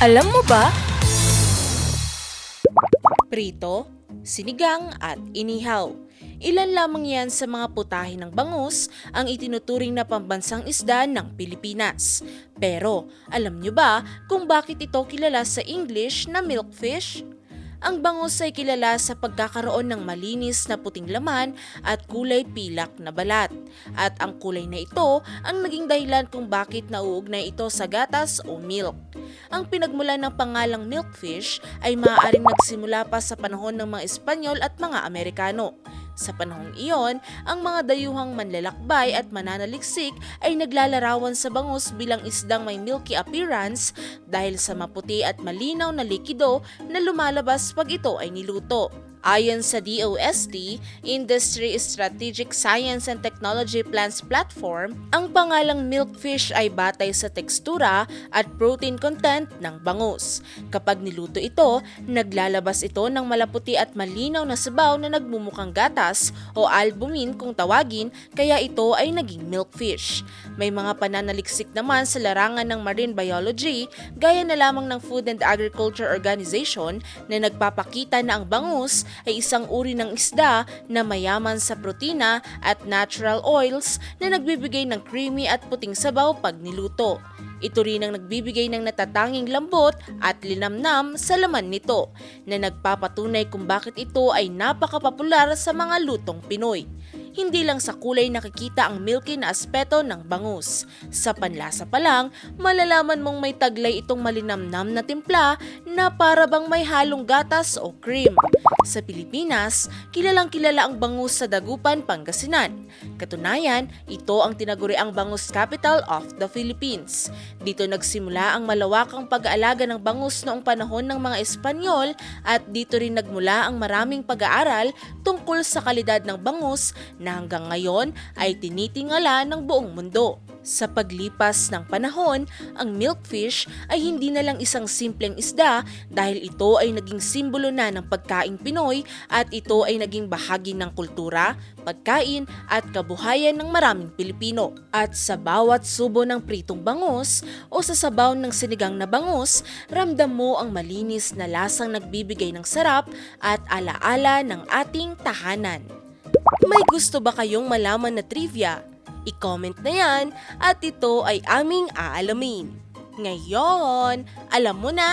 Alam mo ba? Prito, sinigang at inihaw. Ilan lamang yan sa mga putahe ng bangus ang itinuturing na pambansang isda ng Pilipinas. Pero alam nyo ba kung bakit ito kilala sa English na milkfish? Ang bangus ay kilala sa pagkakaroon ng malinis na puting laman at kulay pilak na balat. At ang kulay na ito ang naging dahilan kung bakit nauugnay ito sa gatas o milk. Ang pinagmulan ng pangalang milkfish ay maaaring nagsimula pa sa panahon ng mga Espanyol at mga Amerikano. Sa panahong iyon, ang mga dayuhang manlalakbay at mananaliksik ay naglalarawan sa bangus bilang isdang may milky appearance dahil sa maputi at malinaw na likido na lumalabas pag ito ay niluto. Ayon sa DOST, Industry Strategic Science and Technology Plans Platform, ang pangalang milkfish ay batay sa tekstura at protein content ng bangus. Kapag niluto ito, naglalabas ito ng malaputi at malinaw na sabaw na nagmumukhang gatas o albumin kung tawagin, kaya ito ay naging milkfish. May mga pananaliksik naman sa larangan ng marine biology, gaya na lamang ng Food and Agriculture Organization na nagpapakita na ang bangus ay isang uri ng isda na mayaman sa protina at natural oils na nagbibigay ng creamy at puting sabaw pag niluto. Ito rin ang nagbibigay ng natatanging lambot at linamnam sa laman nito na nagpapatunay kung bakit ito ay napakapopular sa mga lutong Pinoy. Hindi lang sa kulay nakikita ang milky na aspeto ng bangus. Sa panlasa pa lang, malalaman mong may taglay itong malinamnam na timpla na para bang may halong gatas o cream. Sa Pilipinas, kilalang kilala ang bangus sa Dagupan, Pangasinan. Katunayan, ito ang tinaguriang bangus capital of the Philippines. Dito nagsimula ang malawakang pag-aalaga ng bangus noong panahon ng mga Espanyol at dito rin nagmula ang maraming pag-aaral tungkol sa kalidad ng bangus na hanggang ngayon ay tinitingala ng buong mundo. Sa paglipas ng panahon, ang milkfish ay hindi na lang isang simpleng isda dahil ito ay naging simbolo na ng pagkaing Pinoy at ito ay naging bahagi ng kultura, pagkain at kabuhayan ng maraming Pilipino. At sa bawat subo ng pritong bangus o sa sabaw ng sinigang na bangus, ramdam mo ang malinis na lasang nagbibigay ng sarap at alaala ng ating tahanan. May gusto ba kayong malaman na trivia? I-comment na yan at ito ay aming aalamin. Ngayon, alam mo na!